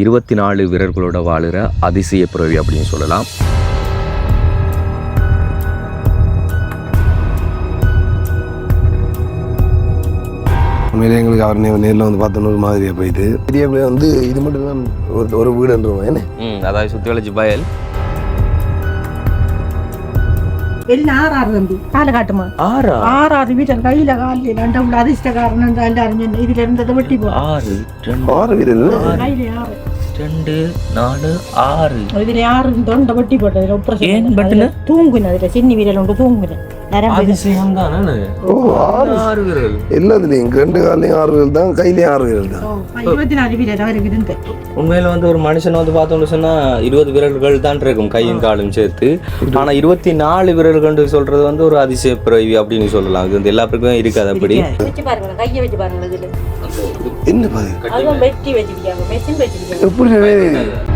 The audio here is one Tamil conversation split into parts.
இருபத்தி நாலு வீரர்களோட வாழுற அதிசய பிறவி அப்படின்னு சொல்லலாம். உண்மையிலே எங்களுக்கு அவர் நேர்ல வந்து பார்த்தோன்னு ஒரு மாதிரியாக போயிட்டு. ஏரியாவில் வந்து இது மட்டும் தான் ஒரு ஒரு வீடுன்றோம் என்ன? ம் அதாவது சுற்றி வளைச்சு பயல். எல்லாம் ஆறாறு தம்பி. காலை காட்டுமா? ஆறா? ஆறாறு வீட்டர் கையில காலில் அண்ட உள்ள அதிர்ஷ்டக்காரன் எல்லாரும் இதுல இருந்ததை வெட்டி போ. ஆறு ரெண்டு. ஆறு வீடு இல்லை கையில ஆறு. ரெண்டு நாலு ஆறு. இதுல ஆறு தொண்டை வெட்டி போட்டது ஏன் ஒப்பரேஷன் வெட்டுன? தூங்குன அதுல சின்ன வீரல் உண்டு தூங்குன நரம்பு அதிசயம் தானே ஓ ஆறு ஆறு வீரர்கள் எல்லாத்துலேயும் ரெண்டு காலையும் ஆறு தான் கையிலையும் ஆறு தான். இருபத்தி நாலு உண்மையில வந்து ஒரு மனுஷன் வந்து பார்த்தோம்னு சொன்னா இருபது வீரர்கள் தான் இருக்கும் கையும் காலும் சேர்த்து. ஆனா இருபத்தி நாலு வீரர்கள் சொல்றது வந்து ஒரு அதிசய பிறவி அப்படின்னு சொல்லலாம். இது வந்து எல்லா பேருக்கும் இருக்காது அப்படி. வச்சு பாருங்க கையை வச்சு பாருங்க இதுல. என்ன வச்சிருக்காங்க எப்படி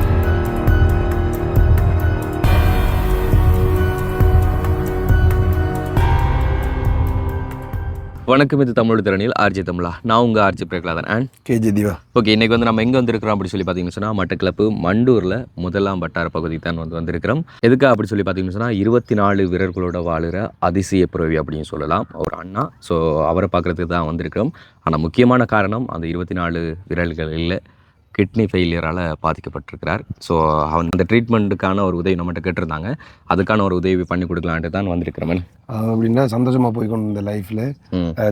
வணக்கம் இது தமிழ் திறனில் ஆர்ஜி தமிழா. நான் உங்க RG Prahaladan. And KG Deeva. Okay இன்னைக்கு வந்து நம்ம எங்கே வந்திருக்கிறோம் அப்படி சொல்லி பார்த்தீங்கன்னு சொன்னால் மட்டக்களப்பு மண்டூரில் முதலாம் வட்டார பகுதிக்கு தான் வந்து வந்திருக்கிறோம். எதுக்கு அப்படி சொல்லி பார்த்தீங்கன்னு சொன்னால் இருபத்தி நாலு வீரர்களோட வாழுற அதிசய பிறவி அப்படின்னு சொல்லலாம். ஒரு அண்ணா ஸோ அவரை பார்க்குறதுக்கு தான் வந்திருக்கிறோம். ஆனால் முக்கியமான காரணம் அந்த இருபத்தி நாலு வீரர்கள் இல்லை. கிட்னி ஃபெயிலியரால் பாதிக்கப்பட்டிருக்கிறார். ஸோ அவன் அந்த ட்ரீட்மெண்ட்டுக்கான ஒரு உதவி நம்மகிட்ட கேட்டிருந்தாங்க. அதுக்கான ஒரு உதவி பண்ணி கொடுக்கலான்ட்டு தான் வந்திருக்கிறவன் அப்படின்னா சந்தோஷமாக போய் கொண்டு இந்த லைஃப்பில்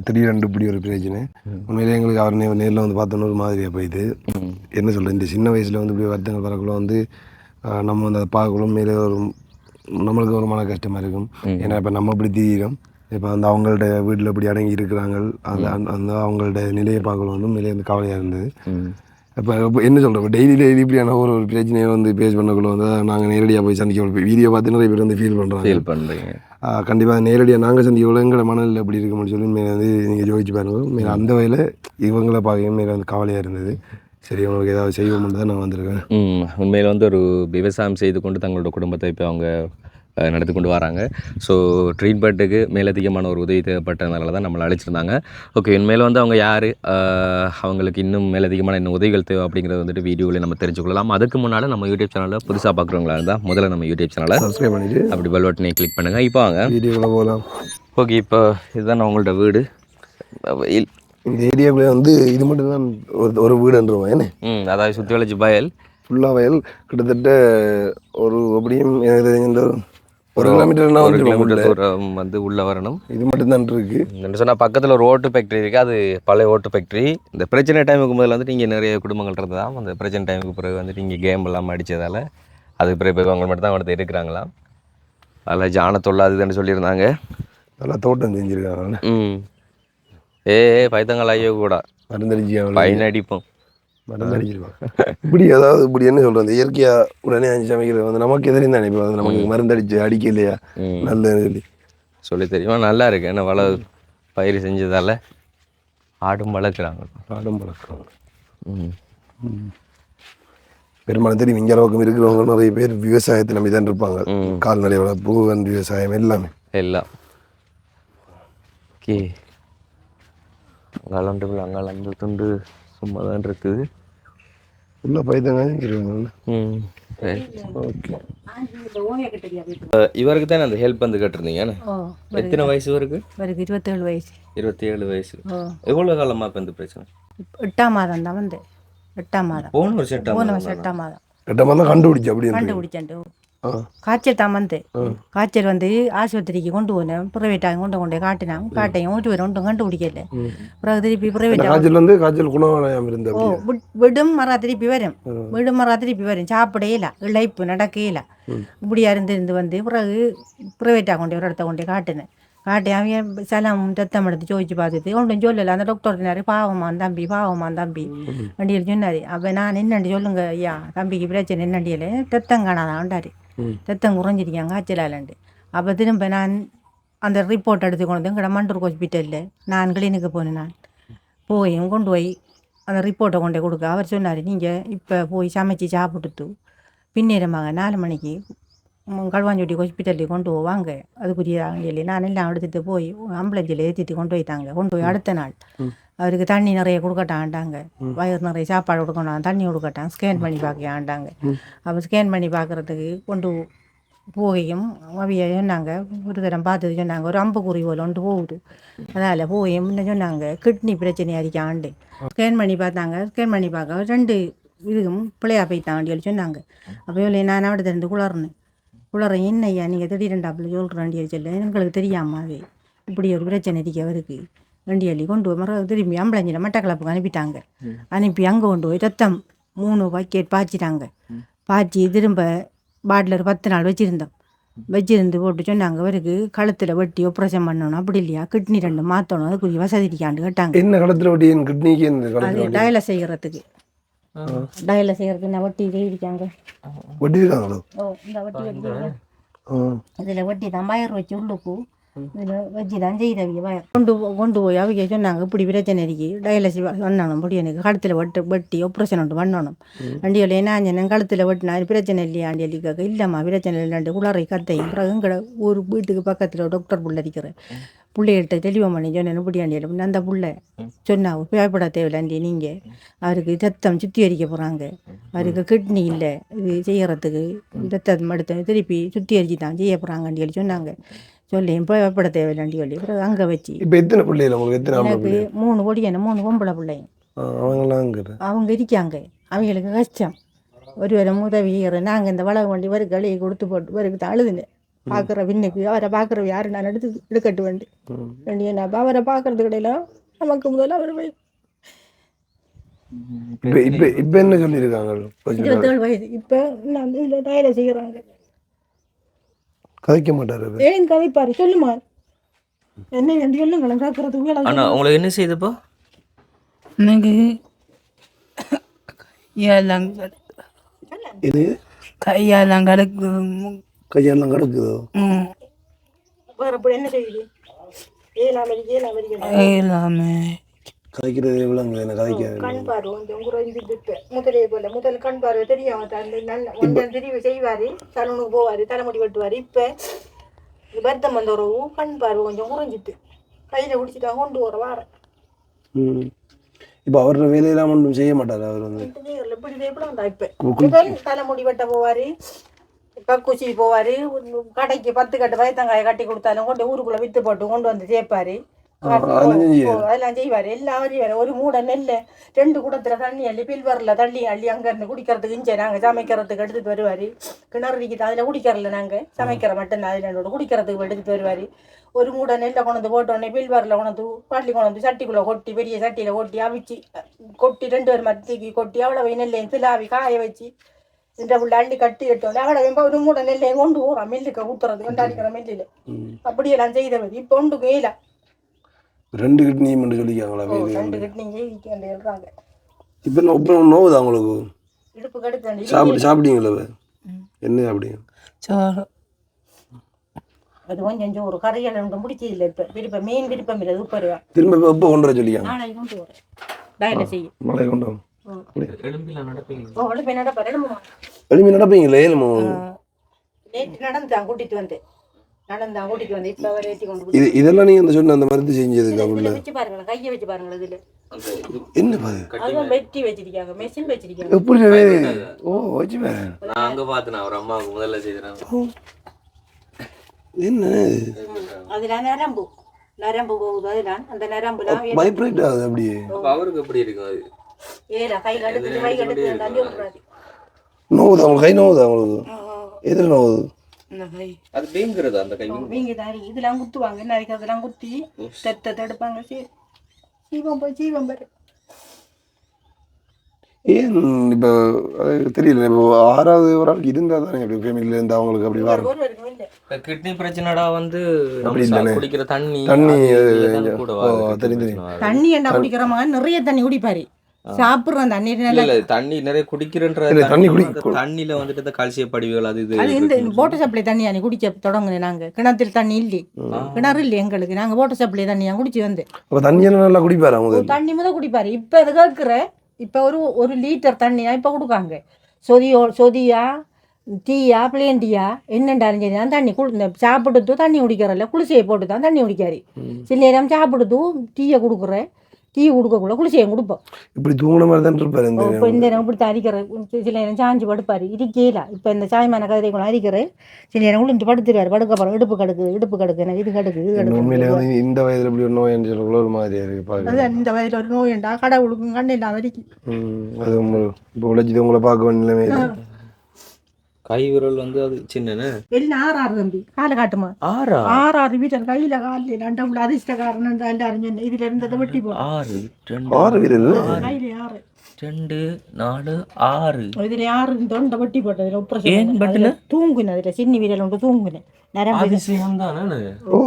திடீரெண்டு இப்படி ஒரு பிரச்சனை உண்மையிலே எங்களுக்கு அவர் நேரில் வந்து பார்த்தோன்னு ஒரு மாதிரியாக ம். என்ன சொல்கிறது இந்த சின்ன வயசில் வந்து இப்படி வருத்தங்கள் வரக்குள்ள வந்து நம்ம வந்து அதை பார்க்கக்குள்ள மேலே ஒரு நம்மளுக்கு ஒரு மன கஷ்டமாக இருக்கும். ஏன்னா இப்போ நம்ம இப்படி தீவிரம் இப்போ வந்து அவங்கள்ட்ட வீட்டில் இப்படி அடங்கி இருக்கிறாங்க. அந்த அந்த- அவங்கள்ட்ட நிலையை பார்க்கல வந்து மேலே வந்து கவலையாக இருந்தது. இப்போ என்ன சொல்கிறோம் டெய்லி டெய்லி இப்படியான ஒரு ஒரு பிரச்சனையை வந்து பேஸ் பண்ணக்குள்ள வந்து நாங்கள் நேரடியாக போய் சந்திக்க வீடியோ பார்த்து நிறைய பேர் வந்து ஃபீல் பண்ணுறாங்க ஃபீல் பண்ணுறீங்க கண்டிப்பாக நேரடியாக நாங்கள் சந்திக்கக்குள்ள எங்களோட மனநிலை எப்படி இருக்கும்னு சொல்லி மேலே வந்து நீங்கள் யோசிச்சு பாருங்க. மேலே அந்த வகையில் இவங்களை பார்க்க மேலே வந்து கவலையாக இருந்தது. சரி உங்களுக்கு ஏதாவது செய்வோம்னு தான் நான் வந்திருக்கேன். உண்மையில் வந்து ஒரு விவசாயம் செய்து கொண்டு தங்களோட குடும்பத்தை இப்போ அவங்க நடத்தி கொண்டு வராங்க. ஸோ ட்ரீட்மெண்ட்டுக்கு மேலதிகமான ஒரு உதவி தேவைப்பட்டதுனால தான் நம்மளை அழைச்சிருந்தாங்க. ஓகே உண்மையில் வந்து அவங்க யார்? அவங்களுக்கு இன்னும் மேலதிகமான இன்னும் உதவிகள் தேவை அப்படிங்கிறத வந்துட்டு வீடியோவில் நம்ம தெரிஞ்சுக்கொள்ளலாம். அதுக்கு முன்னால் நம்ம யூடியூப் சேனலில் புதுசாக பார்க்குறவங்களா இருந்தால் முதல்ல நம்ம யூடியூப் சேனலை சப்ஸ்கிரைப் பண்ணிட்டு அப்படி பெல் பட்டனை கிளிக் பண்ணுங்கள் இப்போ வாங்க. வீடியோக்குள்ளே போகலாம் ஓகே இப்போ இதுதான் உங்களோட வீடு. வெயில். இந்த ஏரியாக்குள்ளே வந்து இது மட்டும் தான் ஒரு ஒரு வீடுன்றோம் என்ன? ம் அதாவது சுற்றி வளைச்சு பயல் ஃபுல்லாக வயல். கிட்டத்தட்ட ஒரு அப்படியும் எனக்கு தெரிஞ்ச ஒரு- ஒரு கிலோமீட்டர் ஒரு கிலோமீட்டர் தூரம் வந்து உள்ளே வரணும். இது மட்டும் தான் இருக்கு. என்ன சொன்னால் பக்கத்தில் ஒரு ஓட்டு ஃபேக்ட்ரி இருக்குது அது பழைய ஓட்டு ஃபேக்ட்ரி இந்த பிரச்சனை டைமுக்கு முதல்ல வந்துட்டு இங்கே நிறைய குடும்பங்கள் இருந்ததா அந்த பிரச்சனை டைமுக்கு பிறகு வந்துட்டு இங்கே கேம் எல்லாம் அடித்ததால் அதுக்கு பிறகு அவங்க மட்டும் தான் அடுத்து இருக்கிறாங்களாம். அதில் ஜான தொல்லாதுன்னு சொல்லியிருந்தாங்க. நல்லா தோட்டம் செஞ்சுருக்காங்க. ம். ஏ பைத்தங்கள் ஐயோ கூட. மருந்தடிச்சு பையன் அடிப்போம் மருந்தடிச்சிருப்பாங்க இப்படி அதாவது இப்படி என்ன சொல்கிறது இயற்கையாக உடனே அஞ்சு சமைக்கிறது வந்து நமக்கு எதிரையும் தானே இப்போ வந்து நமக்கு மருந்தடிச்சு அடிக்க இல்லையா ம் நல்லது சொல்லி தெரியுமா? நல்லா இருக்கு. என்ன வள பயிர் செஞ்சதால் ஆடும் வளர்க்குறாங்க. ஆடும் ம். பெரும்பாலும் தெரியும் இங்கே அளவுக்கு இருக்கிறவங்க நிறைய பேர் விவசாயத்தை நம்பி தான் இருப்பாங்க. கால்நடை வளர்ப்பு வந்து விவசாயம் எல்லாமே. எல்லாம். ஓகே அங்காளண்டு அங்காள அந்த துண்டு சும்மா தான் இருக்குது. செஞ்சுருக்காங்க ம் சரி. ஓகே. இவருக்கு தானே அந்த ஹெல்ப் வந்து கேட்டிருந்தீங்க எத்தனை வயசு இவருக்கு? இவருக்கு இருபத்தேழு வயசு. இருபத்தி ஏழு வயசு எவ்வளோ காலமாக இப்போ இந்த பிரச்சனை? எட்டாம் மாதம் தான் வந்து. எட்டாம் மாதம். போன வருஷம் எட்டாம் போன மாதம் எட்டாம் மாதம். கண்டுபிடிச்சு அப்படின்னு கண்டுபிடிச்சேன் காய்ச்சல் தான் வந்து காய்ச்சல் வந்து ஆஸ்பத்திரிக்கு கொண்டு போனேன் பிரைவேட்டாக கொண்டு கொண்டே காட்டினாங்க காட்டையும் ஓட்டு வரும் ஒன்றும் கண்டுபிடிக்கல பிறகு திருப்பி பிரைவேட் காய்ச்சல் வந்து காய்ச்சல் குணம் இருந்தது ஓ விடும் மரா திருப்பி வரும் விடும் மரா திருப்பி வரும் சாப்பிடையில இழைப்பு நடக்கையில இப்படியா இருந்து இருந்து வந்து பிறகு பிரைவேட்டாக கொண்டே ஒரு இடத்த கொண்டே காட்டினேன் காட்டி அவன் சலம் ரத்தம் எடுத்து சோதிச்சு பார்த்துட்டு ஒன்றும் சொல்லலை அந்த டாக்டர் சொன்னார் பாவமா தம்பி பாவமா தம்பி வண்டியில் சொன்னார் அப்போ நான் என்னண்டு சொல்லுங்க ஐயா தம்பிக்கு பிரச்சனை என்னண்டியில் ரத்தம் காணாதான்டாரு ரத்தம் குறைஞ்சிருக்காங்க காய்ச்சலாலண்டு அப்போ திரும்ப நான் அந்த ரிப்போர்ட் எடுத்து கொண்டு வந்து மண்டூர் ஹாஸ்பிட்டலில் நான் கிளினிக்கு போனேன் நான் போயும் கொண்டு போய் அந்த ரிப்போர்ட்டை கொண்டு போய் கொடுக்க அவர் சொன்னார் நீங்கள் இப்போ போய் சமைச்சு சாப்பிட்டுட்டு பின்னேரமாக நாலு மணிக்கு ம், களுவாஞ்சொட்டி ஹாஸ்பிட்டலுக்கு கொண்டு போவாங்க அதுக்குரிய சொல்லி நான் எல்லாம் எடுத்துகிட்டு போய் ஆம்புலன்ஸில் ஏற்றிட்டு கொண்டு போயிட்டாங்க கொண்டு போய் அடுத்த நாள் அவருக்கு தண்ணி நிறைய கொடுக்கட்டான்டாங்க வயிறு நிறைய சாப்பாடு கொடுக்கணும். தண்ணி கொடுக்கட்டான் ஸ்கேன் பண்ணி பார்க்க ஆண்டாங்க. அப்போ ஸ்கேன் பண்ணி பார்க்குறதுக்கு கொண்டு போகையும் அவிய சொன்னாங்க. ஒரு தரம் பார்த்தது சொன்னாங்க. ஒரு அம்புக்குறி போல ஒன்று போகுது. அதால் போயும் முன்ன சொன்னாங்க கிட்னி பிரச்சனை அடிக்க ஆண்டு. ஸ்கேன் பண்ணி பார்த்தாங்க. ஸ்கேன் பண்ணி பார்க்க ரெண்டு இதுவும் பிள்ளையா போய்த்தான் சொல்லி சொன்னாங்க. அப்போ இல்லை நான் அவட இருந்து குளர்னு குளற என்னய்யா நீங்கள் திடீரெண்டாப்பில் சொல்கிறேன்டி சொல்லி. எங்களுக்கு தெரியாம அது. இப்படி ஒரு பிரச்சனை இருக்கு அவருக்கு. வண்டி அள்ளி கொண்டு போய் மறு திரும்பி ஆம்புலன்ஸில் மட்டக்களப்புக்கு அனுப்பிட்டாங்க. அனுப்பி அங்கே கொண்டு போய் ரத்தம் மூணு பக்கெட் பாய்ச்சிட்டாங்க. பாய்ச்சி திரும்ப பாட்டில் ஒரு பத்து நாள் வச்சுருந்தோம். வச்சிருந்து போட்டு சொன்னாங்க அவருக்கு கழுத்தில் வெட்டி ஆப்ரேஷன் பண்ணணும். அப்படி இல்லையா? கிட்னி ரெண்டு மாற்றணும் அதுக்குரிய வசதி இருக்காண்டு கேட்டாங்க. என்ன கடத்துல வட்டி கிட்னிக்கு என்ன அது டயலை செய்கிறதுக்கு டயலை செய்கிறதுக்கு நான் வட்டி இருக்காங்க வட்டி இருக்காங்களோ ஓ இந்த வட்டி வட்டி. இதில் வட்டி தான் வயர் வச்சு உள்ளுக்கு வச்சு தான் செய்தவிய கொண்டு கொண்டு போய் அவங்க சொன்னாங்க இப்படி பிரச்சனை இருக்கு டயாலிசிஸ் பண்ணணும் இப்படி எனக்கு கழுத்தில் வெட்டு வெட்டி ஆப்ரேஷன் ஒன்று பண்ணணும் வண்டியில் என்ன சொன்னேன் கழுத்தில் வெட்டினா பிரச்சனை இல்லையா கேட்க இல்லைம்மா பிரச்சனை இல்லைன்ட்டு குளறை கத்தையும் பிறகு எங்கட ஊர் வீட்டுக்கு பக்கத்தில் டாக்டர் புள்ள இருக்கிறேன் பிள்ளைகிட்ட தெளிவாக பண்ணி சொன்னேன் இப்படி ஆண்டியில் அந்த புள்ள சொன்னா பயப்பட தேவையில்லாண்டி நீங்கள் அவருக்கு ரத்தம் சுத்திகரிக்க போகிறாங்க அவருக்கு கிட்னி இல்லை இது செய்யறதுக்கு ரத்தம் எடுத்து திருப்பி சுத்திகரிச்சு தான் செய்ய போகிறாங்கன்னு சொல்லி சொன்னாங்க சொல்லி பயப்பட தேவையில்லாண்டி சொல்லி. அப்புறம் அங்கே வச்சு. இப்ப எத்தனை பிள்ளைகள் உங்களுக்கு? எத்தனை எனக்கு மூணு பொடியான மூணு பொம்பளை பிள்ளைங்க. அவங்களாம் அவங்க இருக்காங்க. அவங்களுக்கு கஷ்டம். ஒரு வேலை உதவி நாங்கள் இந்த வளவு வண்டி வருக்கு கழுவி கொடுத்து போட்டு வருக்கு தான் அழுதுனேன். பார்க்குற பின்னுக்கு அவரை பார்க்குற யாரு நான் எடுத்து எடுக்கட்டு வண்டி. வண்டி என்ன அவரை பார்க்கறது கிடையில நமக்கு முதல்ல அவர் போய் இப்ப இப்ப இப்ப என்ன சொல்லியிருக்காங்க? இருபத்தேழு வயசு இப்போ நான் இதில் டயலை செய்கிறாங்க கதைக்க மாட்டாரு அவரு. ஏன் கதைப்பாரு சொல்லுமா என்ன என்று சொல்லுங்களேன் கேட்கறதுக்கு அண்ணா உங்களுக்கு என்ன செய்யுதுப்பா எனக்கு கையெல்லாம் இது கையெல்லாம் கிடக்கு கையெல்லாம் கிடக்குதோ வேறு என்ன செய்யுது ஏழாம் எல்லாமே கதைக்கிறது விலங்கு என்ன கதைக்காது கண் பார்வை கொஞ்சம் முதலே போல முதல் கண் பார்வை தெரியாம கொஞ்சம் தெரிவு செய்வாரு சலூனுக்கு போவாரு தலைமுடி வெட்டுவாரு இப்ப வருத்தம் வந்த உறவு கண் பார்வை கொஞ்சம் குறைஞ்சிட்டு கையில பிடிச்சிட்டா கொண்டு வர. வார இப்போ அவரோட வேலையெல்லாம் ஒன்றும் செய்ய மாட்டார் அவர் வந்து? இப்படி இப்ப. தலைமுடி வெட்ட போவாரு கக்குச்சி போவாரு கடைக்கு பத்து கட்டு பயத்தங்காயை கட்டி கொடுத்தாலும் கொண்டு ஊருக்குள்ள வித்து போட்டு கொண்டு வந்து சேர்ப்பாரு. மூட நெல்லை ரெண்டு குடத்துல தண்ணி அள்ளி பில்வரில் தள்ளி அள்ளி அங்க இருந்து குடிக்கிறதுக்கு இஞ்ச நாங்க சமைக்கிறதுக்கு எடுத்துட்டு வருவாரு. கிணறு இருக்குது அதுல குடிக்கிறல நாங்க. சமைக்கிற மட்டும் அதுல என்னோட குடிக்கிறதுக்கு எடுத்துட்டு வருவாரு. ஒரு மூட நெல்லை கொண்டு போட்ட உடனே பில்வரில் கொண்டு பாட்டி கொண்டு சட்டிக்குள்ள கொட்டி பெரிய சட்டியில கொட்டி அவிச்சு கொட்டி ரெண்டு பேர் மத்திக்கு கொட்டி அவ்வளவு நெல்லையும் திலாவி காய வச்சு இந்த புள்ள அள்ளி கட்டி எடுத்தோம் அவ்வளோ ஒரு மூட நெல்லையும் கொண்டு போகிறோம் மில்லுக்கு ஊத்துறது கொண்டாடிக்கிற மில்லில். அப்படியெல்லாம் செய்தவர். இப்போ ஒன்று மேல ரெண்டு கிட்னியும் மட்டும் சொல்லிக்காங்களா ரெண்டு கிட்னியும் செய்திக்கு இருக்காங்க இப்போ அப்புறம் நோவுதா உங்களுக்கு சாப்பிட்டு சாப்பிட்டீங்களா? என்ன சாப்பிட்டீங்க? சோறு. அது கொஞ்சம் சோறு கரையில் ஒன்றும் பிடிச்சது இல்லை இப்போ. விருப்பம் மீன் விருப்பம் இல்லை உப்பருவா திரும்ப இப்போ எப்போ கொண்டு வர சொல்லிக்காங்க நாளைக்கு கொண்டு வரேன். டயலை செய்யும்? மழை கொண்டு வரோம் நடப்பீங்களா? நேற்று நடந்தான் கூட்டிட்டு வந்தேன் நடந்தான் கூட்டிட்டு வந்து இப்போ அவர் ஏற்றி கொண்டு இது இதெல்லாம் நீங்கள் அந்த சொன்ன அந்த மருந்து செஞ்சதுக்கு அப்படி இதில் வச்சு பாருங்களேன் கையை வச்சு பாருங்களேன் இதில். என்ன பாது அதுவும் வெட்டி வச்சிருக்காங்க மெஷின் வச்சிருக்காங்க. எப்படி ஓ வச்சு வேறு நான் அங்க பார்த்தேன் அவர் அம்மாவுக்கு முதல்ல செய்யறேன் என்ன அதுல நரம்பு. நரம்பு போகுது அதுல அந்த வைப்ரேட் ஆகுது அப்படியே. அப்ப அவருக்கு எப்படி இருக்கும் அது? ஏல கை கடுத்து கை கடுத்து நோவுதா உங்களுக்கு? கை நோவுதா உங்களுக்கு? எதில் நோவுது? இந்த கை அது பேங்குறது அந்த கை? வீங்க தாரி இதெல்லாம் குத்துவாங்க. அதுக்கு அதெல்லாம் குத்தி தெத்த தடுப்பாங்க. சீவம் போய் சீவம் பாரு. ஏன் இப்போ தெரியல. இப்போ ஆறாவது ஒரு ஆளுக்கு இருந்தால் தானே அப்படி ஃபேமிலியில் இருந்து அவங்களுக்கு அப்படி வரும். கிட்னி பிரச்சனைடா வந்து. குடிக்கிற தண்ணி தண்ணி. தண்ணி என்ன குடிக்கிற நிறைய தண்ணி குடிப்பாரு. சாப்பிடுறோம் தண்ணி இல்ல தண்ணி நிறைய குடிக்கிறன்ற தண்ணி தண்ணியில வந்துட்டு இந்த கால்சிய படிவுகள் அது இது இந்த போட்ட சப்ளை தண்ணி அன்னைக்கு குடிக்க தொடங்குனேன் நாங்க. கிணத்துல தண்ணி இல்லை. கிணறு இல்லை எங்களுக்கு. நாங்க போட்ட சப்ளை தண்ணியா குடிச்சு வந்து. அப்போ தண்ணியெல்லாம் நல்லா குடிப்பாரா முதல்ல தண்ணி முதல் குடிப்பாரு. இப்ப அது கேட்குற இப்ப ஒரு ஒரு லிட்டர் தண்ணியா இப்ப கொடுக்காங்க. சொதியோ சொதியா டீயா பிளேன் டீயா என்னண்டாலும் சரி தான் தண்ணி குடி இந்த சாப்பிடுத்து தண்ணி குடிக்கிறல்ல குளிசையை போட்டு தான் தண்ணி குடிக்காரு. சில நேரம் சாப்பிடுத்து டீயை கொடுக்குறேன் டீ கொடுக்கக்குள்ள குளிச்சையும் கொடுப்போம். இப்படி தூங்குன மாதிரி தான் இருப்பாரு இப்போ இந்த நேரம் இப்படி அரிக்கிற சில நேரம் சாஞ்சு படுப்பார். இருக்கையில இப்போ இந்த சாய்மான கதிரைக்குள்ள அரிக்கிற சில நேரம் உளுந்து படுத்துருவார். படுக்க போகிறோம் இடுப்பு கடுக்கு இடுப்பு கடுக்கு எனக்கு இது கடுக்கு இது கடுக்கு. இந்த வயதுல இப்படி ஒரு நோய் ஒரு மாதிரியா இருக்கு பாக்க அது இந்த வயதில் ஒரு நோயண்டா கடவுளுக்கும் கண்ணு இல்லாத வரைக்கும் அது இப்போ உழைச்சிட்டு உங்களை பார்க்க வேண்டிய நிலைமை. கை விரல் வந்து அது சின்னன்னு எல்லாம் ஆறாறு தம்பி காலை காட்டுமா ஆறா? ஆறாறு வீட்டில் கையில் காலில் ரெண்டா உள்ள அதிர்ஷ்டக்காரன் எல்லாரும் சொன்ன இதுல இருந்ததை வெட்டி போடும் ஆறு ரெண்டு. ஆறு வீரர் கையில ஆறு. ரெண்டு நாலு ஆறு. இதுல ஆறு தொண்டை வெட்டி போட்டதுல ஏன் உப்புறம் பட்டுல? தூங்குன அதுல சின்ன வீரல் உண்டு ஓ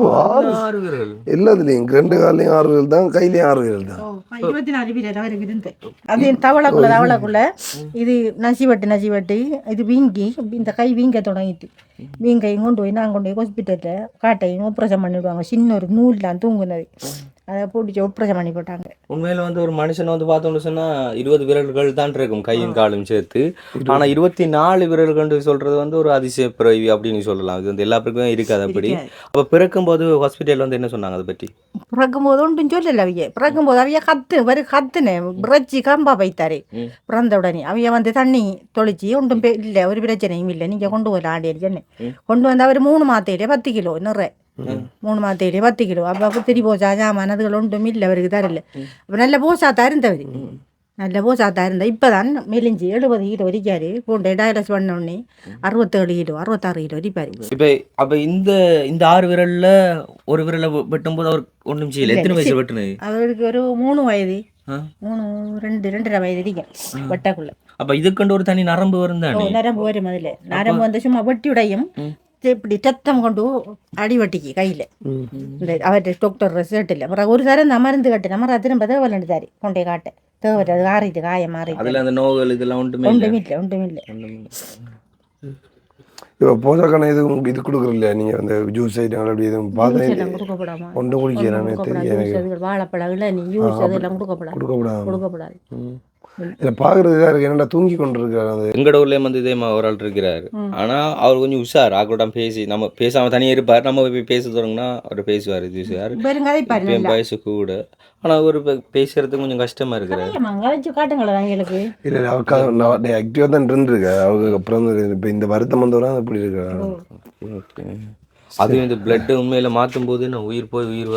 ஆறு விரல். எல்லாத்துலயும் ரெண்டு காலையும் ஆறு வீரல் தான் கையிலயும் ஆறு வீரல் தான். ஓ, இருபத்தி நாலு வீரல் அவருக்கு இருந்தேன் அது தவளைக்குள்ள தவளைக்குள்ள இது நசி வெட்டு நசி வெட்டு இது வீங்கி இந்த கை வீங்க தொடங்கிட்டு. வீங்கையும் கொண்டு போய் நான் கொண்டு போய் ஹாஸ்பிட்டலில் காட்டையும் ஆப்ரேஷன் பண்ணிவிடுவாங்க சின்ன ஒரு நூல்லாம் தூங்குனது. அதை பிடிச்சி ஆப்ரேஷன் பண்ணி போட்டாங்க. உண்மையில வந்து ஒரு மனுஷனை வந்து பார்த்தோம்னு சொன்னா இருபது விரல்கள் தான் இருக்கும் கையும் காலும் சேர்த்து. ஆனா இருபத்தி நாலு விரல்கள் சொல்றது வந்து ஒரு அதிசய பிறவி அப்படின்னு சொல்லலாம். இது வந்து எல்லா பேருக்கும் இருக்காது அப்படி. அப்ப பிறக்கும் போது ஹாஸ்பிட்டல் வந்து என்ன சொன்னாங்க அதை பற்றி பிறக்கும்போது ஒன்றும் சொல்லல அவைய. பிறக்கும்போது அவைய கத்து வரு கத்துனேன் பிரச்சி கம்பா வைத்தாரு. பிறந்த உடனே அவைய வந்து தண்ணி தொளிச்சு ஒன்றும் இல்லை ஒரு பிரச்சனையும் இல்லை. நீங்கள் கொண்டு போகல ஆண்டியர் சொன்னேன். ம். கொண்டு வந்து அவர் மூணு மாத்தையிலே பத்து கிலோ நிறை மூணு மாத்தையிலே பத்து கிலோ அப்போ திரி போச்சா ஜாமான் அதுகள் ஒன்றும் இல்லை அவருக்கு தரல அப்போ நல்ல போசாத்தா இருந்தவர் நல்ல போசாத்தா இருந்தா இப்போதான் மெலிஞ்சு எழுபது கிலோ வரிக்காரு கொண்டு டயலஸ் பண்ண உடனே அறுபத்தேழு கிலோ அறுபத்தாறு கிலோ வரிப்பாரு இப்ப அப்ப இந்த இந்த ஆறு விரல்ல ஒரு விரலை வெட்டும் போது அவர் ஒண்ணும் செய்யல எத்தனை வயசு வெட்டுனது அவருக்கு ஒரு மூணு வயது? மூணு ரெண்டு ரெண்டரை வயது இருக்கும் வெட்டக்குள்ள அப்ப இதுக்கண்டு ஒரு தனி நரம்பு வரும் தானே நரம்பு வரும் அதில் நரம்பு வந்து சும்மா வெட்டி உடையும் இப்படி ரத்தம் கொண்டு அடி வட்டிக்கு கையில். இந்த அவர்கிட்ட டாக்டர் ரிசல்ட்டில் அப்புறம் ஒரு தரம் இந்த மருந்து கட்டு. நம்ம திரும்ப தேவலண்டு தாரி. கொண்டே காட்ட. தேவை அது காயம் மாறிட்டு அதுல அந்த நோய்கள் இதெல்லாம் ஒன்றுமே இல்லை. ஒன்றும் இல்லை ஒன்றும் இல்லை. இப்போ போஷாக்கான எதுவும் இது கொடுக்குறது இல்லையா? நீங்கள் அந்த ஜூஸ் ஐட்டங்கள் அப்படி எதுவும் கொடுக்கப்படாமா? ஒன்றும் குடிக்கிறேன் அதுகள் வாழைப்பழம் இளநீ ஜூஸ் அதெல்லாம் கொடுக்கப்படாது. கொடுக்கப்படாது. கொடுக்கப்படாது. இதில் பார்க்குறது இதாக இருக்குது என்னடா தூங்கி கொண்டு இருக்காரு எங்கட ஊர்லயும் வந்து இதே மாதிரி ஒரு ஆள் இருக்கிறாரு. ஆனா அவர் கொஞ்சம் உஷார் ஆக்கூட பேசி நம்ம பேசாம தனியா இருப்பார். நம்ம போய் பேச தொடங்கினா அவர் பேசுவார் இது பேசுவார். என் வயசு கூட. ஆனா அவர் பேசுறதுக்கு கொஞ்சம் கஷ்டமா இருக்கிறாரு. இல்லை அவருக்கு ஆக்டிவாக தான் இருந்துருக்கு அவருக்கு அப்புறம் இப்போ இந்த வருத்தம் வந்தவரா இப்படி இருக்காரு. அது இந்த பிளட் உண்மையில மாத்தும் போது நான் உயிர் போய் உயிர்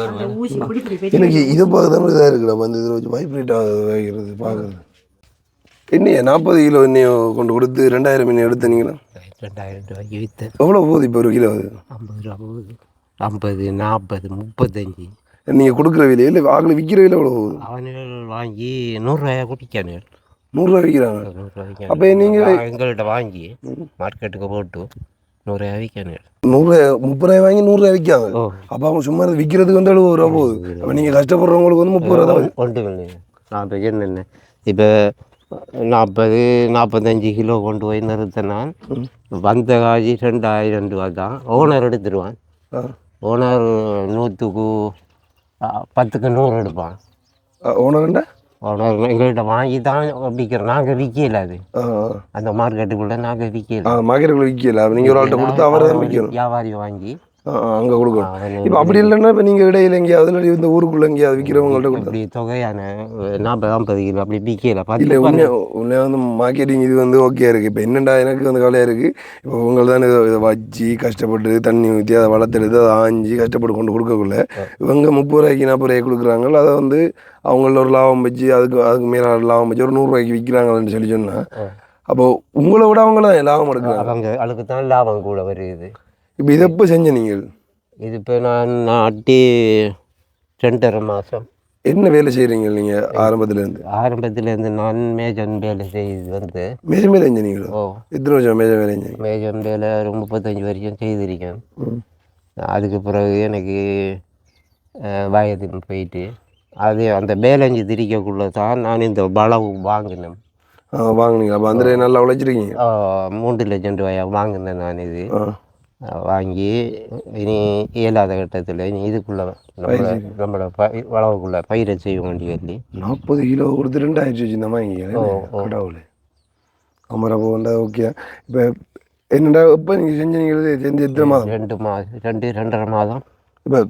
பெரிய எனக்கு இதை பார்க்க தான் இதாக இருக்குடா வந்து இதில் வச்சு வைப்ரேட் ஆகுது வைக்கிறது பார்க்குறது. என்னையா நாற்பது கிலோ எண்ணெயை கொண்டு கொடுத்து ரெண்டாயிரம் எண்ணெய் எடுத்தீங்களா ரெண்டாயிரம் ரூபாய்க்கு விற்று எவ்வளோ போகுது இப்போ ஒரு கிலோ அது? ஐம்பது ரூபா போகுது. ஐம்பது நாற்பது முப்பத்தஞ்சு. நீங்கள் கொடுக்குற விலையே இல்லை ஆக்களை விற்கிற விலை எவ்வளோ போகுது? அவனுகள் வாங்கி நூறுரூவாயா குடிக்கானுகள் நூறுரூவா விற்கிறாங்க நூறுரூவா அப்ப நீங்க- எங்கள்கிட்ட வாங்கி மார்க்கெட்டுக்கு போட்டு நூறுரூவா விற்கானுகள் நூறு முப்பது ரூபாய் வாங்கி நூறுரூவா விற்காங்க. அப்போ அவங்க சும்மா விற்கிறதுக்கு வந்து எழுபது ரூபா போகுது. அப்போ நீங்கள் கஷ்டப்படுறவங்களுக்கு வந்து முப்பது ரூபா தான். ஒன்று நான் இப்போ என்னென்ன இப்போ நாற்பது நாற்பத்தஞ்சு கிலோ கொண்டு போய் நிறுத்தினால் வந்த காஜி ரெண்டாயிரம் ரூபா தான். ஓனர் எடுத்துருவான். ஓனர் நூற்றுக்கு பத்துக்கு நூறு எடுப்பான். ஓனர்ண்டா ஓனர் எங்கள்கிட்ட வாங்கி தான் விற்கிறோம். நாங்கள் விற்கல அது. அந்த மார்க்கெட்டுக்குள்ளே நாங்கள் விற்கல. மார்க்கெட்டுக்குள்ள விற்கல. நீங்கள் ஒரு ஆள்கிட்ட கொடுத்து அவரை விற்கணும். வியாபாரி வாங்கி அங்கே கொடுக்கணும். இப்போ அப்படி இல்லைன்னா இப்போ நீங்கள் இடையில எங்கேயாவது இல்லை இந்த ஊருக்குள்ள எங்கேயாவது விற்கிறவங்கள்ட்ட கொடுத்தா. தொகையான நாற்பது ஐம்பது கிலோ அப்படி விற்கல இல்லை பத்து உண்மையா உண்மையா வந்து மார்க்கெட்டிங் இது வந்து ஓகே இருக்குது இப்போ என்னடா எனக்கு வந்து கவலையாக இருக்குது இப்போ உங்களை தான் இதை இதை வச்சு கஷ்டப்பட்டு தண்ணி ஊற்றி அதை வளர்த்தெடுத்து அதை ஆஞ்சி கஷ்டப்பட்டு கொண்டு கொடுக்கக்குள்ள. இவங்க முப்பது ரூபாய்க்கு நாற்பது ரூபாய்க்கு கொடுக்குறாங்க அதை வந்து அவங்கள ஒரு லாபம் வச்சு அதுக்கு அதுக்கு மேலே லாபம் வச்சு ஒரு நூறுரூவாய்க்கு விற்கிறாங்கன்னு சொல்லி சொன்னால் அப்போ உங்களை விட அவங்க தான் லாபம் எடுக்கிறாங்க. அவங்க அதுக்கு தான் லாபம் கூட வருது. இப்போ இதை எப்போ செஞ்ச நீங்கள்? இது இப்போ நான் நாட்டி ரெண்டரை மாதம் என்ன வேலை செய்கிறீங்க நீங்கள் ஆரம்பத்துலேருந்து? ஆரம்பத்துலேருந்து நான் மேஜன் வேலை செய்து வந்து மேஜ மேலே செஞ்சீங்களோ ஓ. எத்தனை வருஷம் மேஜ மேலே செஞ்சீங்க? மேஜன் வேலை ஒரு முப்பத்தஞ்சு வருஷம் செய்திருக்கேன். அதுக்கு பிறகு எனக்கு அஹ், வயது போயிட்டு அது அந்த பேலஞ்சு திரிக்கக்குள்ளே தான் நான் இந்த வளவு வாங்கினேன். ஆ வாங்குனீங்க அப்போ அந்த நல்லா உழைச்சிருக்கீங்க. மூன்று லட்சம் ரூபாயா வாங்கினேன் நான் இது. வாங்கி இனி இயலாத கட்டத்தில் இனி இதுக்குள்ளே நம்மளோட நம்மளோட ப வளவுக்குள்ளே பயிரை செய்ய வேண்டிய சொல்லி. நாற்பது கிலோ கொடுத்து ரெண்டாயிரத்தி வச்சு இந்த வாங்கிங்க ஓ, ஓ. கடவுளே. அமரப்போ வந்தா ஓகே. இப்போ என்னடா இப்போ நீங்கள் செஞ்சீங்க செஞ்சு எத்தனை மாதம்? ரெண்டு மாதம் ரெண்டு ரெண்டரை மாதம். இப்போ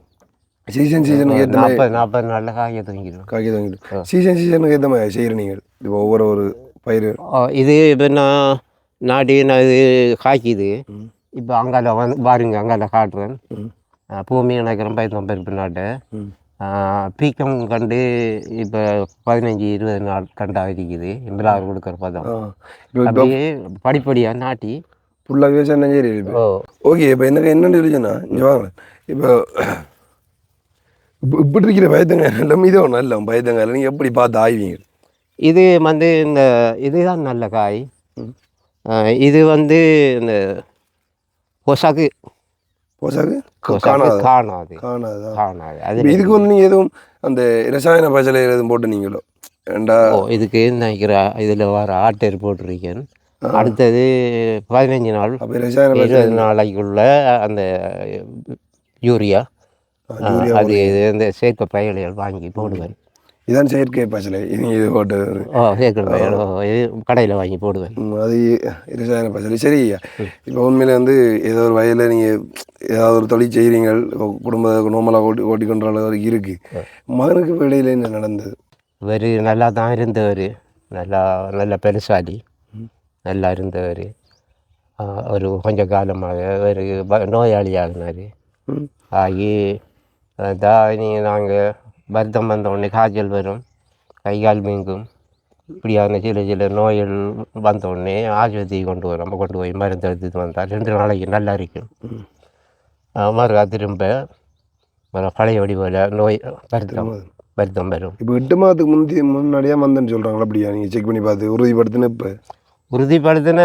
சீசன் சீசனுக்கு ஏற்ற மாதிரி நாற்பது நாற்பது நாளில் காய தூங்கிடும் காக்கி வாங்கிட்டு சீசன் சீசனுக்கு ஏற்ற மாதிரி செய்கிற நீங்கள்? இப்போ ஒவ்வொரு ஒரு பயிர். இது இப்போ நான் நாட்டி நான் இது காய்க்குது. இப்போ அங்கால வந்து பாருங்க அங்கால காட்டுறேன். பூமி நினைக்கிறேன் பருப்பு நாட்டை. பீக்கம் கண்டு இப்போ பதினஞ்சு இருபது நாள் கண்டா இருக்குது. எம்பலாறு கொடுக்குற பதம். அப்படியே படிப்படியாக நாட்டி. ஃபுல்லாக தான் சரி ஓகே இப்போ எனக்கு என்னென்னு சொல்லிச்சுன்னா இங்கே வாங்க. இப்போ இப்போ இப்படி இருக்கிற பயத்தங்க எல்லாம் இதோ நல்ல பயத்தங்க நீங்கள் எப்படி பார்த்து ஆய்வீங்க? இது வந்து இந்த இதுதான் நல்ல காய். இது வந்து இந்த பொசாக்கு போசாக்கு பொசாக்கு காணாது காணாது காணாதா அது இதுக்கு வந்து நீங்கள் எதுவும் அந்த ரசாயன பச்சலை எதுவும் போட்டு நீங்களோ ஏண்டா ஓ இதுக்கு நினைக்கிற இதில் வர ஆட்டர் போட்டிருக்கேன் அடுத்தது பதினஞ்சு நாள் இருபது நாளைக்குள்ள அந்த யூரியா அது இந்த சேர்க்க பயல்கள் வாங்கி போடுவேன் இதான் செயற்கை பச்சலை நீங்கள் இது போட்டது ஓ சேர்க்க பயல் ஓ, இது கடையில் வாங்கி போடுவேன். அது ரசாயன பச்சலை சரி இப்போ உண்மையில வந்து ஏதோ ஒரு வயலில் நீங்கள் ஏதாவது ஒரு தொழில் செய்கிறீங்க குடும்பத்தை நோமலாக ஓட்டி ஓட்டி கொண்ட அளவுக்கு இருக்குது மகனுக்கு இடையில என்ன நடந்தது? இவர் நல்லா தான் இருந்தவர். நல்லா நல்ல பெருசாலி நல்லா இருந்தவர். ஒரு கொஞ்ச காலமாக ஒரு நோயாளி ஆகினார். ஆகி தான் நீங்கள் நாங்கள் வருத்தம் வந்த உடனே காய்ச்சல் வரும். கை கால் வீங்கும். இப்படியான சில சில நோய்கள் வந்த உடனே கொண்டு வரோம். நம்ம கொண்டு போய் மருந்து எடுத்துட்டு வந்தால் ரெண்டு நாளைக்கு நல்லா இருக்கும். மறுக்கா திரும்ப மறு பழைய வடிவில் நோய் வருத்தம் வருத்தம் வரும். இப்போ எட்டு மாதத்துக்கு முந்தி முன்னாடியே வந்தேன்னு சொல்கிறாங்களா அப்படியா? நீங்கள் செக் பண்ணி பார்த்து உறுதிப்படுத்தின இப்போ? உறுதிப்படுத்தின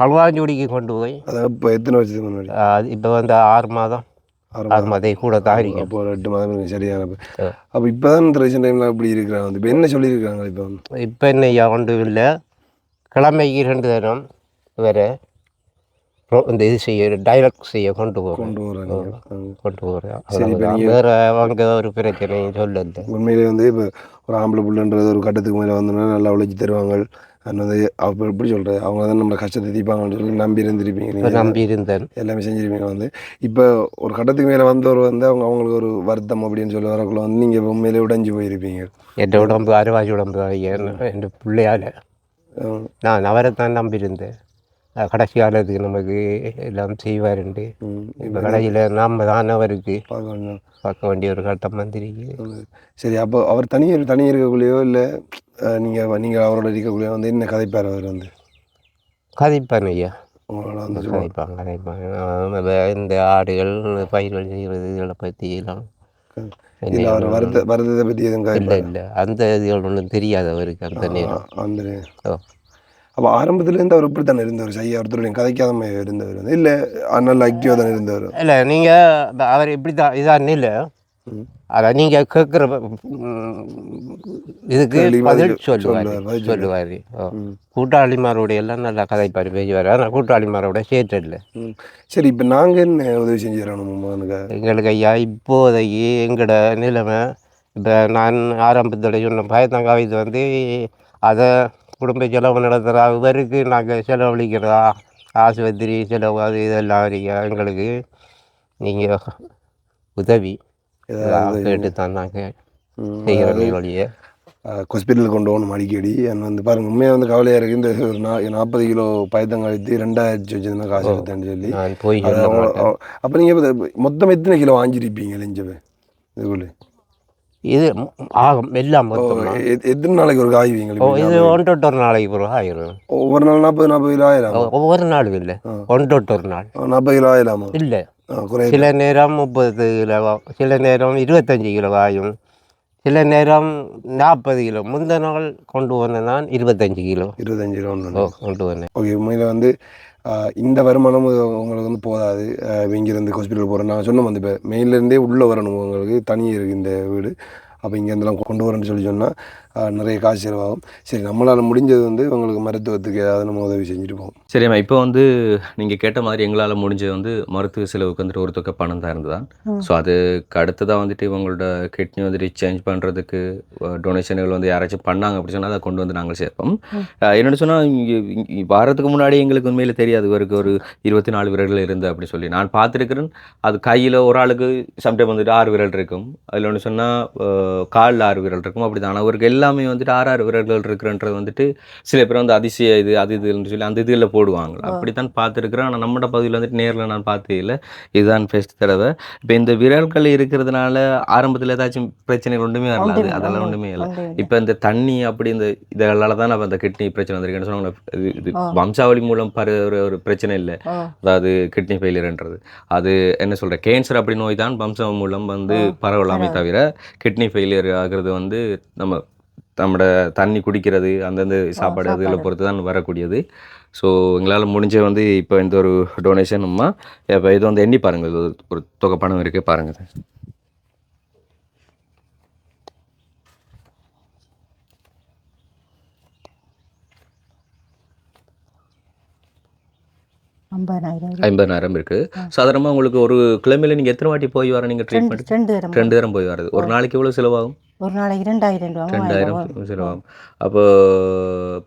களுவாஞ்சூடிக்கு கொண்டு போய் அதான் இப்போ எத்தனை வருஷத்துக்கு முன்னாடி? இப்போ வந்து ஆறு மாதம். ஆறு மாதம் கூட இருக்கும் அப்போ எட்டு மாதம் இருக்கு, சரியான ஆ. அப்போ இப்போ தான் இந்த ரீசன் டைமில் அப்படி இருக்கிறாங்க. வந்து இப்போ என்ன சொல்லியிருக்காங்க இப்போ? இப்போ என்ன ஒன்றும் இல்லை. கிழமைக்கு ரெண்டு தினம் வேறு இந்த இது செய்ய டைலாக் செய்ய கொண்டு போகிறோம் கொண்டு வராங்க. கொண்டு போகிறேன் வேறு அவங்க ஒரு பிரச்சனையும் சொல்லல. உண்மையிலே வந்து இப்போ ஒரு ஆம்பளை புள்ளன்றது ஒரு கட்டத்துக்கு மேலே வந்தோன்னா நல்லா உழைச்சி தருவாங்க. அது வந்து அப்போ எப்படி சொல்கிறது அவங்க தான் நம்மளை கஷ்டத்தை தீப்பாங்கன்னு சொல்லி நம்பி இருந்திருப்பீங்க நீங்கள் நம்பி இருந்தேன் எல்லாமே செஞ்சிருப்பீங்க வந்து இப்போ ஒரு கட்டத்துக்கு மேலே வந்தவர் வந்து அவங்க அவங்களுக்கு ஒரு வருத்தம் அப்படின்னு சொல்லி வரக்குள்ள வந்து நீங்கள் உண்மையிலே உடைஞ்சு போயிருப்பீங்க என் உடம்பு அறுவாசி உடம்பு என் பிள்ளையால் நான் அவரை தான் நம்பியிருந்தேன் கடைசி காலத்துக்கு நமக்கு எல்லாம் செய்வாருண்டு உம் இப்போ கடைசியில் நாம் தான் அவருக்கு பார்க்க வேண்டிய ஒரு கட்டம் வந்திருக்கு. சரி அப்போ அவர் தனியாக தனியாக இருக்கக்குள்ளேயோ இல்லை நீங்கள் நீங்கள் அவரோட இருக்கக்குள்ளேயோ வந்து என்ன கதைப்பார் அவர் வந்து கதைப்பான் ஐயா ஆஹ் வே- இந்த ஆடுகள் பயிர்கள் செய்கிறது இதில் பற்றி எல்லாம் அவர் வருத்த வருத்தத்தை பற்றி எதுவும் இல்லை கதைப்பார் இல்லை அந்த இதுகள் ஒன்றும் தெரியாது அவருக்கு அந்த நேரம் அந்த. அப்போ ஆரம்பத்துலேருந்து அவர் இப்படி தானே இருந்தவர் செய்ய ஒருத்தருடைய கதைக்காத மாதிரி இருந்தவர் வந்து. இல்லை நல்ல ஆக்டிவாக தானே இருந்தவர். இல்லை நீங்கள் அவர் இப்படி தான் இதான் இல்லை. ம். அதான் நீங்கள் கேட்குற இதுக்கு பதில் சொல்லுவார் சொல்லுவார். கூட்டாளிமாரோட எல்லாம் நல்லா கதைப்பார் பேசுவார் ஆனால் கூட்டாளிமாரோட சேற்றில்லை ம். சரி இப்போ நாங்கள் என்ன உதவி செஞ்சு தரணும் மகனுக்கு எங்களுக்கு ஐயா இப்போதைக்கு எங்களோட நிலைமை இப்போ நான் ஆரம்பத்தில் சொன்ன பயத்தங்காய் இது வந்து அதை குடும்ப செலவு நடத்துகிறா இவருக்கு நாங்கள் செலவழிக்கிறதா? ஆஸ்பத்திரி செலவு அது இதெல்லாம் இருக்கு எங்களுக்கு நீங்கள் உதவி. கேட்டு தான் நாங்கள் ம். செய்கிற வழியை ஹாஸ்பிட்டலுக்கு கொண்டு போகணும் அடிக்கடி. அண்ட் வந்து பாருங்க உண்மையாக வந்து கவலையாக இருக்குது இந்த ஒரு நா நாற்பது கிலோ பயத்தங்காயத்து ரெண்டாயிரத்தி வச்சிருந்தா காசு எடுத்தேன்னு சொல்லி. அப்போ நீங்கள் மொத்தம் எத்தனை கிலோ வாங்கியிருப்பீங்க லெஞ்சவை இதுக்குள்ளே. இது ஆகும் எல்லாம் மொத்தமா. எத்தனை நாளைக்கு ஒரு காய்வீங்க ஓ இது ஒன்றொட்டு ஒரு நாளைக்கு பிறகு ஆயிரும் ஒவ்வொரு நாள் நாற்பது நாற்பது கிலோ ஆயிராமா ஒவ்வொரு நாளும் இல்லை ஒன்றொட்டு ஒரு நாள். நாற்பது கிலோ ஆயிராமா இல்லை. சில நேரம் முப்பது கிலோ சில நேரம் இருபத்தஞ்சி கிலோ ஆகும் சில நேரம் நாற்பது கிலோ. முந்த நாள் கொண்டு வந்தேன் நான் இருபத்தஞ்சி கிலோ. இருபத்தஞ்சு கிலோ கொண்டு வந்தேன். ஓகே உண்மையில் வந்து இந்த வருமானம் உங்களுக்கு வந்து போதாது. இங்கேருந்து ஹாஸ்பிட்டல் போகிறேன் நான் சொன்னோம் வந்து இப்போ மெயின்லேருந்தே உள்ளே வரணும் உங்களுக்கு. தனி இருக்குது இந்த வீடு. அப்போ இங்கேருந்துலாம் கொண்டு வரேன்னு சொல்லி சொன்னால் நிறைய காசு செலவாகும். சரி நம்மளால் முடிஞ்சது வந்து இவங்களுக்கு மருத்துவத்துக்கு ஏதாவது நம்ம உதவி செஞ்சுட்டு போவோம். சரிம்மா இப்போ வந்து நீங்கள் கேட்ட மாதிரி எங்களால் முடிஞ்சது வந்து மருத்துவ செலவுக்கு வந்துட்டு ஒரு தொகை பணம் தான் இருந்ததான் ஸோ அதுக்கு அடுத்ததாக வந்துட்டு இவங்களோட கிட்னி வந்துட்டு சேஞ்ச் பண்ணுறதுக்கு டொனேஷன்கள் வந்து யாராச்சும் பண்ணாங்க அப்படி சொன்னால் அதை கொண்டு வந்து நாங்கள் சேர்ப்போம். என்னென்னு சொன்னால் இங்கே வாரத்துக்கு முன்னாடி எங்களுக்கு உண்மையில தெரியாது இவருக்கு ஒரு இருபத்தி நாலு விரல்கள் இருந்து அப்படி சொல்லி. நான் பார்த்துருக்கிறேன் அது கையில் ஒரு ஆளுக்கு சம்டைம் வந்துட்டு ஆறு விரல் இருக்கும். அதில் ஒன்று சொன்னால் காலில் ஆறு விரல் இருக்கும். அப்படி தான் அவருக்கு எல்லாமே வந்துட்டு ஆறு ஆறு விரல்கள் இருக்குன்றது வந்துட்டு சில பேர் வந்து அதிசய இது அது இதுன்னு சொல்லி அந்த இதில் போடுவாங்க. அப்படி தான் பார்த்துருக்குறேன் ஆனால் நம்மட பகுதியில் வந்துட்டு நேரில் நான் பார்த்தே இல்லை. இதுதான் ஃபர்ஸ்ட் தடவை. இப்போ இந்த விரல்கள் இருக்கிறதுனால ஆரம்பத்தில் ஏதாச்சும் பிரச்சனைகள் ஒன்றுமே வரல. அது அதெல்லாம் ஒன்றுமே இல்லை. இப்போ இந்த தண்ணி அப்படி இந்த இதனால தான் நம்ம அந்த கிட்னி பிரச்சனை வந்திருக்குன்னு சொன்னாங்க. இது வம்சாவளி மூலம் பர ஒரு பிரச்சனை இல்லை. அதாவது கிட்னி ஃபெயிலியர்ன்றது அது என்ன சொல்ற? கேன்சர் அப்படி நோய் தான் வம்சம் மூலம் வந்து பரவலாமே தவிர கிட்னி ஃபெயிலியர் ஆகிறது வந்து நம்ம நம்மளோட தண்ணி குடிக்கிறது அந்தந்த சாப்பாடு அதில் பொறுத்து தான் வரக்கூடியது. ஸோ எங்களால் முடிஞ்ச வந்து இப்போ இந்த ஒரு டொனேஷனுமா இப்போ இது வந்து எண்ணி பாருங்கள் ஒரு தொகை பணம் இருக்குது பாருங்கள் ஐம்பதாயிரம் இருக்குது சாதாரணமாக உங்களுக்கு ஒரு கிழமையில நீங்கள் எத்தனை வாட்டி போய் வர நீங்கள் ட்ரீட்மெண்ட் ரெண்டு தரம் ரெண்டு தரம் போய் வரது ஒரு நாளைக்கு எவ்வளோ செலவாகும்? ஒரு நாளைக்கு ரெண்டாயிரம் ரூபா. ரெண்டாயிரம் செலவாகும். அப்போ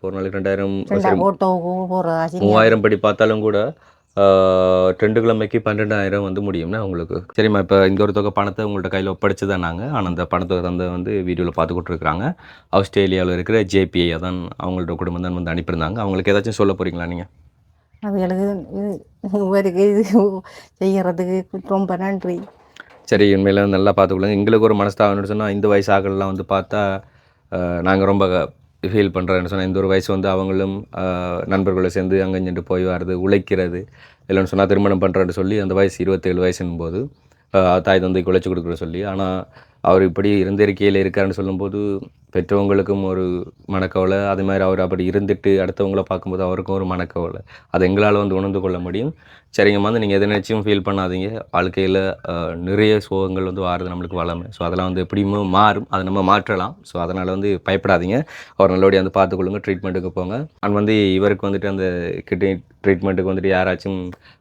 ஒரு நாளைக்கு ரெண்டாயிரம் மூவாயிரம் படி பார்த்தாலும் கூட ரெண்டு கிழமைக்கு பன்னெண்டாயிரம் வந்து முடியும்னா உங்களுக்கு. சரிம்மா இப்போ இந்த ஒரு தொகை பணத்தை உங்கள்ட்ட கையில் ஒப்படைச்சு தான் நாங்கள் ஆனால் அந்த பணத்தை தந்த வந்து வீடியோவில் பார்த்து கொடுத்துருக்குறாங்க. ஆஸ்திரேலியாவில் இருக்கிற ஜேபிஐ தான் அவங்களோட குடும்பம் தான் வந்து அனுப்பியிருந்தாங்க. அவங்களுக்கு ஏதாச்சும் சொல்ல போகிறீங்களா நீங்கள் அவைகளுக்கு இது செய்கிறதுக்கு இது ரொம்ப நன்றி. சரி உண்மையில் நல்லா பார்த்துக்கொள்ளுங்க. எங்களுக்கு ஒரு மனஸ்தாபம்னு சொன்னால் இந்த வயசு ஆகலாம் வந்து பார்த்தா நாங்கள் ரொம்ப ஃபீல் பண்ணுறேன்னு சொன்னால் இந்த ஒரு வயசு வந்து அவங்களும் நண்பர்களை சேர்ந்து அங்கே சென்று போய் வர்றது உழைக்கிறது இல்லைன்னு சொன்னால் திருமணம் பண்ணுறேன்னு சொல்லி அந்த வயசு இருபத்தேழு வயசுன்னும் போது தாய் தந்தைக்கு உழைச்சி கொடுக்குற சொல்லி ஆனால் அவர் இப்படி இருந்திருக்கையில் இருக்காருன்னு சொல்லும்போது பெற்றவங்களுக்கும் ஒரு மனக்கவலை அதே மாதிரி அவர் அப்படி இருந்துட்டு அடுத்தவங்கள பார்க்கும்போது அவருக்கும் ஒரு மனக்கவலை. அதை எங்களால் வந்து உணர்ந்து கொள்ள முடியும். சரிங்கம்மா வந்து நீங்கள் எதை நினச்சியும் ஃபீல் பண்ணாதீங்க. வாழ்க்கையில் நிறைய சோகங்கள் வந்து வாருது நம்மளுக்கு வளமை. ஸோ அதெல்லாம் வந்து எப்படியுமே மாறும் அதை நம்ம மாற்றலாம். ஸோ அதனால் வந்து பயப்படாதீங்க. அவர் நல்லபடியாக வந்து பார்த்துக்கொள்ளுங்க ட்ரீட்மெண்ட்டுக்கு போங்க. அண்ட் வந்து இவருக்கு வந்துட்டு அந்த கிட்னி ட்ரீட்மெண்ட்டுக்கு வந்துட்டு யாராச்சும்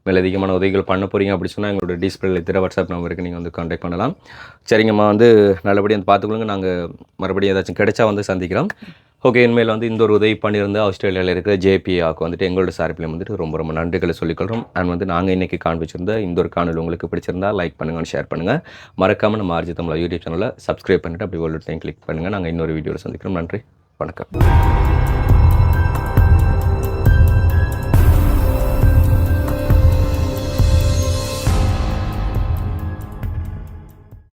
மேலதிகமான உதவிகள் பண்ண போகிறீங்க அப்படி சொன்னால் எங்களோட டிஸ்பிளே திர வாட்ஸ்அப் நம்பருக்கு நீங்கள் வந்து காண்டாக்ட் பண்ணலாம். சரிங்கம்மா வந்து நல்லபடியாக வந்து பார்த்துக்கொள்ளுங்க நாங்கள் மறுபடியும் ஏதாச்சும் கிடைச்சா வந்து சந்திக்கிறோம். ஓகே இனிமேல் வந்து இந்த ஒரு உதவி பண்ணியிருந்த ஆஸ்திரேலியாவில் இருக்கிற ஜேபிஆக்கு வந்துட்டு எங்களோட சார்பிலையும் வந்துட்டு ரொம்ப ரொம்ப நன்றிகளை சொல்லிக்கொள்கிறோம். அண்ட் வந்து நாங்கள் இன்றைக்கி காண்பிச்சிருந்த இந்த ஒரு காணொலி உங்களுக்கு பிடிச்சிருந்தா லைக் பண்ணுங்கள் ஷேர் பண்ணுங்கள் மறக்காமல் நம்ம ஆர்ஜி தமிழ் யூடியூப் சேனலை சப்ஸ்கிரைப் பண்ணிட்டு அப்படி ஒரு டைம் கிளிக் பண்ணுங்கள் நாங்கள் இன்னொரு வீடியோவில் சந்திக்கிறோம். நன்றி. வணக்கம்.